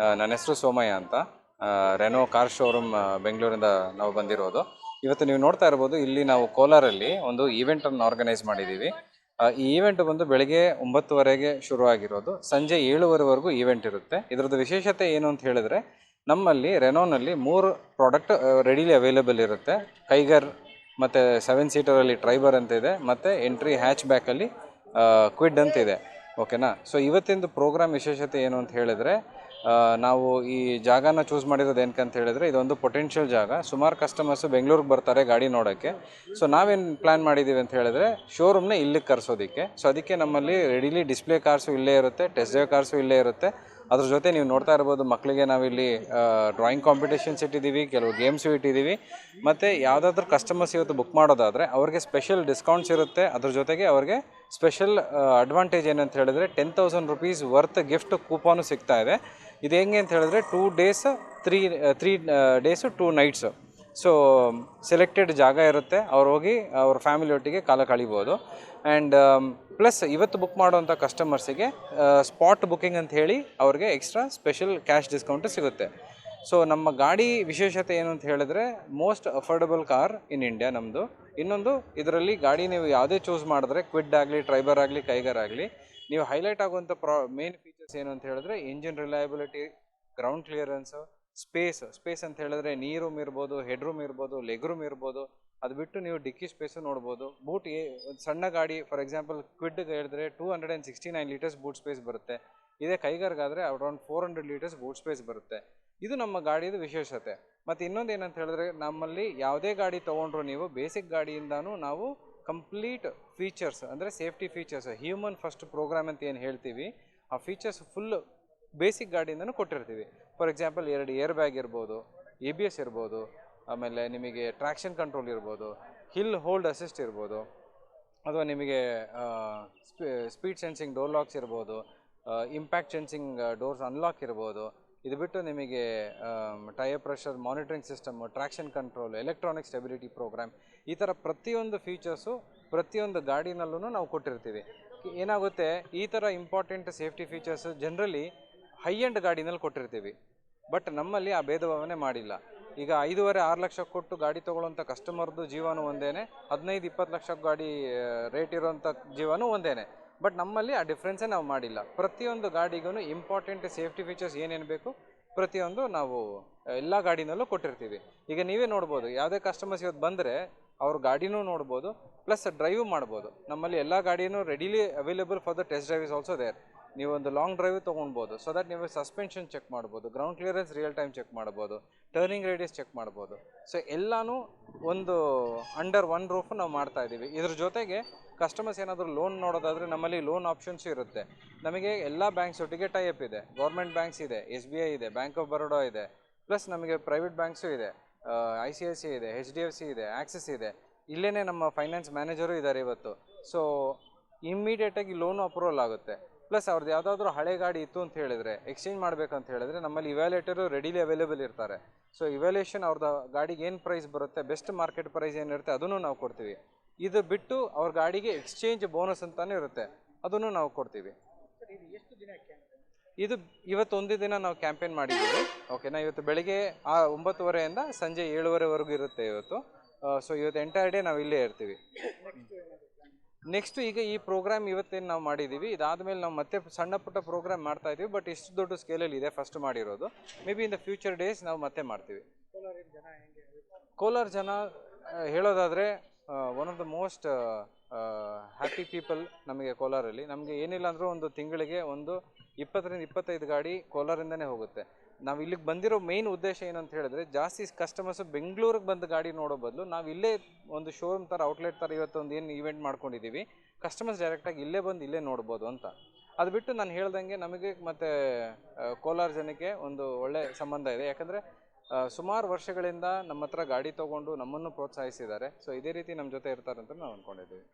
ಆ, ನನ್ನ ಹೆಸರು ಸೋಮಯ್ಯ ಅಂತ. ರೆನೋ ಕಾರ್ ಶೋರೂಮ್ ಬೆಂಗಳೂರಿಂದ ನಾವು ಬಂದಿರೋದು. ಇವತ್ತು ನೀವು ನೋಡ್ತಾ ಇರ್ಬೋದು ಇಲ್ಲಿ ನಾವು ಕೋಲಾರಲ್ಲಿ ಒಂದು ಈವೆಂಟನ್ನು ಆರ್ಗನೈಸ್ ಮಾಡಿದ್ದೀವಿ. ಈ ಈವೆಂಟ್ ಬಂದು ಬೆಳಗ್ಗೆ ಒಂಬತ್ತುವರೆಗೆ ಶುರು ಆಗಿರೋದು ಸಂಜೆ ಏಳುವರೆವರೆಗೂ ಈವೆಂಟ್ ಇರುತ್ತೆ. ಇದರದ್ದು ವಿಶೇಷತೆ ಏನು ಅಂತ ಹೇಳಿದ್ರೆ ನಮ್ಮಲ್ಲಿ ರೆನೋನಲ್ಲಿ ಮೂರು ಪ್ರಾಡಕ್ಟ್ ರೆಡಿಲಿ ಅವೈಲೇಬಲ್ ಇರುತ್ತೆ. ಕೈಗರ್ ಮತ್ತು ಸೆವೆನ್ ಸೀಟರಲ್ಲಿ ಟ್ರೈಬರ್ ಅಂತ ಇದೆ. ಮತ್ತು ಎಂಟ್ರಿ ಹ್ಯಾಚ್ ಬ್ಯಾಕಲ್ಲಿ ಕ್ವಿಡ್ ಅಂತ ಇದೆ. ಓಕೆನಾ? ಸೊ ಇವತ್ತಿಂದು ಪ್ರೋಗ್ರಾಮ್ ವಿಶೇಷತೆ ಏನು ಅಂತ ಹೇಳಿದ್ರೆ ನಾವು ಈ ಜಾಗನ ಚೂಸ್ ಮಾಡಿರೋದು ಏನಕ್ಕೆ ಅಂತ ಹೇಳಿದ್ರೆ, ಇದೊಂದು ಪೊಟೆನ್ಷಿಯಲ್ ಜಾಗ. ಸುಮಾರು ಕಸ್ಟಮರ್ಸ್ ಬೆಂಗಳೂರಿಗೆ ಬರ್ತಾರೆ ಗಾಡಿ ನೋಡೋಕ್ಕೆ. ಸೊ ನಾವೇನು ಪ್ಲ್ಯಾನ್ ಮಾಡಿದ್ದೀವಿ ಅಂತ ಹೇಳಿದ್ರೆ ಶೋರೂಮ್ನ ಇಲ್ಲಿಗೆ ಕರೆಸೋದಕ್ಕೆ. ಸೊ ಅದಕ್ಕೆ ನಮ್ಮಲ್ಲಿ ರೆಡಿಲಿ ಡಿಸ್ಪ್ಲೇ ಕಾರ್ಸು ಇಲ್ಲೇ ಇರುತ್ತೆ ಟೆಸ್ಟ್ ಡ್ರೈವ್ ಕಾರ್ಸು ಇಲ್ಲೇ ಇರುತ್ತೆ. ಅದ್ರ ಜೊತೆ ನೀವು ನೋಡ್ತಾ ಇರ್ಬೋದು ಮಕ್ಕಳಿಗೆ ನಾವಿಲ್ಲಿ ಡ್ರಾಯಿಂಗ್ ಕಾಂಪಿಟೇಷನ್ಸ್ ಇಟ್ಟಿದ್ದೀವಿ, ಕೆಲವು ಗೇಮ್ಸು ಇಟ್ಟಿದ್ದೀವಿ. ಮತ್ತು ಯಾವುದಾದ್ರೂ ಕಸ್ಟಮರ್ಸ್ ಇವತ್ತು ಬುಕ್ ಮಾಡೋದಾದರೆ ಅವ್ರಿಗೆ ಸ್ಪೆಷಲ್ ಡಿಸ್ಕೌಂಟ್ಸ್ ಇರುತ್ತೆ. ಅದ್ರ ಜೊತೆಗೆ ಅವ್ರಿಗೆ ಸ್ಪೆಷಲ್ ಅಡ್ವಾಂಟೇಜ್ ಏನಂತ ಹೇಳಿದ್ರೆ ten thousand rupees worth gift coupon ಸಿಗ್ತಾ ಇದೆ. ಇದು ಹೆಂಗೆ ಅಂತ ಹೇಳಿದ್ರೆ two days three three days two nights so selected ಜಾಗ ಇರುತ್ತೆ. ಅವ್ರು ಹೋಗಿ ಅವ್ರ ಫ್ಯಾಮಿಲಿ ಒಟ್ಟಿಗೆ ಕಾಲ ಕಳಿಬೋದು. ಆ್ಯಂಡ್ ಪ್ಲಸ್ ಇವತ್ತು ಬುಕ್ ಮಾಡುವಂಥ ಕಸ್ಟಮರ್ಸಿಗೆ ಸ್ಪಾಟ್ ಬುಕ್ಕಿಂಗ್ ಅಂತ ಹೇಳಿ ಅವ್ರಿಗೆ ಎಕ್ಸ್ಟ್ರಾ ಸ್ಪೆಷಲ್ ಕ್ಯಾಶ್ ಡಿಸ್ಕೌಂಟ್ ಸಿಗುತ್ತೆ. ಸೊ ನಮ್ಮ ಗಾಡಿ ವಿಶೇಷತೆ ಏನು ಅಂತ ಹೇಳಿದ್ರೆ most affordable car in India ನಮ್ಮದು ಇನ್ನೊಂದು, ಇದರಲ್ಲಿ ಗಾಡಿ ನೀವು ಯಾವುದೇ ಚೂಸ್ ಮಾಡಿದ್ರೆ ಕ್ವಿಡ್ ಆಗಲಿ ಟ್ರೈಬರ್ ಆಗಲಿ, ಕೈಗರ್ ಆಗಲಿ, ನೀವು ಹೈಲೈಟ್ ಆಗುವಂಥ ಪ್ರಾ ಮೇನ್ ಫೀಚರ್ಸ್ ಏನು ಅಂತ ಹೇಳಿದ್ರೆ engine reliability ground clearance space space ಅಂತ ಹೇಳಿದ್ರೆ ನೀ ರೂಮ್ ಇರ್ಬೋದು ಹೆಡ್ ರೂಮ್ ಇರ್ಬೋದು ಲೆಗ್ ರೂಮ್ ಇರ್ಬೋದು ಅದು ಬಿಟ್ಟು ನೀವು ಡಿಕ್ಕಿ ಸ್ಪೇಸು ನೋಡ್ಬೋದು. ಬೂಟ್ ಏ ಸಣ್ಣ ಗಾಡಿ, ಫಾರ್ ಎಕ್ಸಾಂಪಲ್ ಕ್ವಿಡ್ಗೆ ಹೇಳಿದ್ರೆ two hundred and sixty nine litres boot space ಬರುತ್ತೆ. ಇದೇ ಕೈಗಾರ್ಗಾದರೆ around four hundred litres boot space ಬರುತ್ತೆ. ಇದು ನಮ್ಮ ಗಾಡಿಯದು ವಿಶೇಷತೆ. ಮತ್ತು ಇನ್ನೊಂದು ಏನಂತ ಹೇಳಿದ್ರೆ ನಮ್ಮಲ್ಲಿ ಯಾವುದೇ ಗಾಡಿ ತೊಗೊಂಡ್ರು ನೀವು ಬೇಸಿಕ್ ಗಾಡಿಯಿಂದನೂ ನಾವು ಕಂಪ್ಲೀಟ್ ಫೀಚರ್ಸ್, ಅಂದರೆ safety features, human first programme ಅಂತ ಏನು ಹೇಳ್ತೀವಿ, ಆ ಫೀಚರ್ಸ್ ಫುಲ್ ಬೇಸಿಕ್ ಗಾಡಿಯಿಂದನೂ ಕೊಟ್ಟಿರ್ತೀವಿ. ಫಾರ್ ಎಕ್ಸಾಂಪಲ್ ಎರಡು ಏರ್ ಬ್ಯಾಗ್ ಇರ್ಬೋದು, ಎ ಬಿ ಎಸ್ ಇರ್ಬೋದು ಆಮೇಲೆ ನಿಮಗೆ ಟ್ರ್ಯಾಕ್ಷನ್ ಕಂಟ್ರೋಲ್ ಇರ್ಬೋದು ಹಿಲ್ ಹೋಲ್ಡ್ ಅಸಿಸ್ಟ್ ಇರ್ಬೋದು, ಅಥವಾ ನಿಮಗೆ ಸ್ಪೀಡ್ ಸೆನ್ಸಿಂಗ್ ಡೋರ್ ಲಾಕ್ಸ್ ಇರ್ಬೋದು ಇಂಪ್ಯಾಕ್ಟ್ ಸೆನ್ಸಿಂಗ್ ಡೋರ್ಸ್ ಅನ್ಲಾಕ್ ಇರ್ಬೋದು. ಇದು ಬಿಟ್ಟು ನಿಮಗೆ tyre pressure monitoring system traction control electronic stability programme ಈ ಥರ ಪ್ರತಿಯೊಂದು ಫೀಚರ್ಸು ಪ್ರತಿಯೊಂದು ಗಾಡಿನಲ್ಲೂ ನಾವು ಕೊಟ್ಟಿರ್ತೀವಿ. ಏನಾಗುತ್ತೆ, ಈ ಥರ important safety features generally high end ಗಾಡಿನಲ್ಲಿ ಕೊಟ್ಟಿರ್ತೀವಿ. ಬಟ್ ನಮ್ಮಲ್ಲಿ ಆ ಭೇದ ಭಾವನೆ ಮಾಡಿಲ್ಲ. ಈಗ ಐದೂವರೆ ಆರು ಲಕ್ಷ ಕೊಟ್ಟು ಗಾಡಿ ತೊಗೊಳ್ಳೋಂಥ ಕಸ್ಟಮರ್ದು ಜೀವನೂ ಒಂದೇನೆ. ಹದಿನೈದು, ಇಪ್ಪತ್ತು ಲಕ್ಷ ಗಾಡಿ ರೇಟ್ ಇರೋಂಥ ಜೀವನೂ ಒಂದೇನೆ. ಬಟ್ ನಮ್ಮಲ್ಲಿ ಆ ಡಿಫ್ರೆನ್ಸೇ ನಾವು ಮಾಡಿಲ್ಲ. ಪ್ರತಿಯೊಂದು ಗಾಡಿಗೂ ಇಂಪಾರ್ಟೆಂಟ್ ಸೇಫ್ಟಿ ಫೀಚರ್ಸ್ ಏನೇನು ಬೇಕು ಪ್ರತಿಯೊಂದು ನಾವು ಎಲ್ಲ ಗಾಡಿನಲ್ಲೂ ಕೊಟ್ಟಿರ್ತೀವಿ. ಈಗ ನೀವೇ ನೋಡ್ಬೋದು, ಯಾವುದೇ ಕಸ್ಟಮರ್ಸ್ ಇವತ್ತು ಬಂದರೆ ಅವ್ರ ಗಾಡಿನೂ ನೋಡ್ಬೋದು ಪ್ಲಸ್ ಡ್ರೈವ್ ಮಾಡ್ಬೋದು. ನಮ್ಮಲ್ಲಿ ಎಲ್ಲ ಗಾಡಿನೂ readily available for the test drive is also there ನೀವು ಒಂದು ಲಾಂಗ್ ಡ್ರೈವ್ ತೊಗೊಳ್ಬೋದು. ಸೊ ದಟ್ ನೀವು ಸಸ್ಪೆನ್ಷನ್ ಚೆಕ್ ಮಾಡ್ಬೋದು ground clearance real time check ಮಾಡ್ಬೋದು ಟರ್ನಿಂಗ್ ರೇಡಿಯಸ್ ಚೆಕ್ ಮಾಡ್ಬೋದು. ಸೊ ಎಲ್ಲನೂ ಒಂದು ಅಂಡರ್ ಒನ್ ರೂಫ್ ನಾವು ಮಾಡ್ತಾ ಇದ್ದೀವಿ. ಇದ್ರ ಜೊತೆಗೆ ಕಸ್ಟಮರ್ಸ್ ಏನಾದರೂ ಲೋನ್ ನೋಡೋದಾದರೆ ನಮ್ಮಲ್ಲಿ ಲೋನ್ ಆಪ್ಷನ್ಸ್ ಇರುತ್ತೆ. ನಮಗೆ ಎಲ್ಲ ಬ್ಯಾಂಕ್ಸ್ ಒಟ್ಟಿಗೆ ಟೈಅಪ್ ಇದೆ. ಗೌರ್ಮೆಂಟ್ ಬ್ಯಾಂಕ್ಸ್ ಇದೆ ಎಸ್ ಬಿ ಐ ಇದೆ ಬ್ಯಾಂಕ್ ಆಫ್ ಬರೋಡಾ ಇದೆ ಪ್ಲಸ್ ನಮಗೆ ಪ್ರೈವೇಟ್ ಬ್ಯಾಂಕ್ಸು ಇದೆ. ಐ ಸಿ ಐ ಸಿ ಇದೆ ಎಚ್ ಡಿ ಎಫ್ ಸಿ ಇದೆ ಆ್ಯಕ್ಸಿಸ್ ಇದೆ. ಇಲ್ಲೇ ನಮ್ಮ ಫೈನಾನ್ಸ್ ಮ್ಯಾನೇಜರು ಇದ್ದಾರೆ ಇವತ್ತು. ಸೊ ಇಮ್ಮಿಡಿಯೇಟಾಗಿ ಲೋನು ಅಪ್ರೂವಲ್ ಆಗುತ್ತೆ. ಪ್ಲಸ್ ಅವ್ರದ್ದು ಯಾವುದಾದ್ರೂ ಹಳೆ ಗಾಡಿ ಇತ್ತು ಅಂತ ಹೇಳಿದರೆ ಎಕ್ಸ್ಚೇಂಜ್ ಮಾಡಬೇಕಂತ ಹೇಳಿದ್ರೆ ನಮ್ಮಲ್ಲಿ ಇವ್ಯಾಲೇಟರು ರೆಡಿಲಿ ಅವೈಲೇಬಲ್ ಇರ್ತಾರೆ. ಸೊ ಇವ್ಯಾಲೇಷನ್ ಅವ್ರದ್ದು ಗಾಡಿಗೆ ಏನು ಪ್ರೈಸ್ ಬರುತ್ತೆ ಬೆಸ್ಟ್ ಮಾರ್ಕೆಟ್ ಪ್ರೈಸ್ ಏನಿರುತ್ತೆ ಅದನ್ನು ನಾವು ಕೊಡ್ತೀವಿ. ಇದು ಬಿಟ್ಟು ಅವ್ರ ಗಾಡಿಗೆ ಎಕ್ಸ್ಚೇಂಜ್ ಬೋನಸ್ ಅಂತಲೇ ಇರುತ್ತೆ, ಅದನ್ನು ನಾವು ಕೊಡ್ತೀವಿ. ಇದು ಇವತ್ತು ಒಂದೇ ದಿನ ನಾವು ಕ್ಯಾಂಪೇನ್ ಮಾಡಿದ್ದೀವಿ. ಓಕೆನಾ ಇವತ್ತು ಬೆಳಗ್ಗೆ ಆ ಒಂಬತ್ತುವರೆಯಿಂದ ಸಂಜೆ ಏಳುವರೆವರೆಗೂ ಇರುತ್ತೆ ಇವತ್ತು. ಸೊ ಇವತ್ತು ಎಂಟೈರ್ ಡೇ ನಾವು ಇಲ್ಲೇ ಇರ್ತೀವಿ. ನೆಕ್ಸ್ಟ್ ಈಗ ಈ ಪ್ರೋಗ್ರಾಮ್ ಇವತ್ತೇನು ನಾವು ಮಾಡಿದ್ದೀವಿ ಇದಾದಮೇಲೆ ನಾವು ಮತ್ತೆ ಸಣ್ಣ ಪುಟ್ಟ ಪ್ರೋಗ್ರಾಮ್ ಮಾಡ್ತಾ ಇದೀವಿ ಬಟ್ ಇಷ್ಟು ದೊಡ್ಡ ಸ್ಕೇಲಲ್ಲಿ ಇದೆ ಫಸ್ಟ್ ಮಾಡಿರೋದು. Maybe in the future days ನಾವು ಮತ್ತೆ ಮಾಡ್ತೀವಿ. ಕೋಲಾರ ಜನ ಹೇಳೋದಾದರೆ one of the most happy people ನಮಗೆ ಕೋಲಾರಲ್ಲಿ. ನಮಗೆ ಏನಿಲ್ಲ ಅಂದರೂ ಒಂದು ತಿಂಗಳಿಗೆ ಒಂದು ಇಪ್ಪತ್ತರಿಂದ ಇಪ್ಪತ್ತೈದು ಗಾಡಿ ಕೋಲಾರಿಂದನೇ ಹೋಗುತ್ತೆ. ನಾವು ಇಲ್ಲಿಗೆ ಬಂದಿರೋ ಮೇನ್ ಉದ್ದೇಶ ಏನಂತ ಹೇಳಿದ್ರೆ, ಜಾಸ್ತಿ ಕಸ್ಟಮರ್ಸ್ ಬೆಂಗಳೂರಿಗೆ ಬಂದು ಗಾಡಿ ನೋಡೋ ಬದಲು ನಾವು ಇಲ್ಲೇ ಒಂದು ಶೋರೂಮ್ ಥರ ಔಟ್ಲೆಟ್ ಥರ ಇವತ್ತು ಒಂದು ಏನು ಈವೆಂಟ್ ಮಾಡ್ಕೊಂಡಿದ್ದೀವಿ ಕಸ್ಟಮರ್ಸ್ ಡೈರೆಕ್ಟಾಗಿ ಇಲ್ಲೇ ಬಂದು ಇಲ್ಲೇ ನೋಡ್ಬೋದು ಅಂತ. ಅದು ಬಿಟ್ಟು ನಾನು ಹೇಳ್ದಂಗೆ ನಮಗೆ ಮತ್ತು ಕೋಲಾರ ಜನಕ್ಕೆ ಒಂದು ಒಳ್ಳೆ ಸಂಬಂಧ ಇದೆ. ಯಾಕಂದರೆ ಸುಮಾರು ವರ್ಷಗಳಿಂದ ನಮ್ಮ ಹತ್ರ ಗಾಡಿ ತೊಗೊಂಡು ನಮ್ಮನ್ನು ಪ್ರೋತ್ಸಾಹಿಸಿದ್ದಾರೆ. ಸೊ ಇದೇ ರೀತಿ ನಮ್ಮ ಜೊತೆ ಇರ್ತಾರೆ ಅಂತ ನಾವು ಅಂದ್ಕೊಂಡಿದ್ದೀವಿ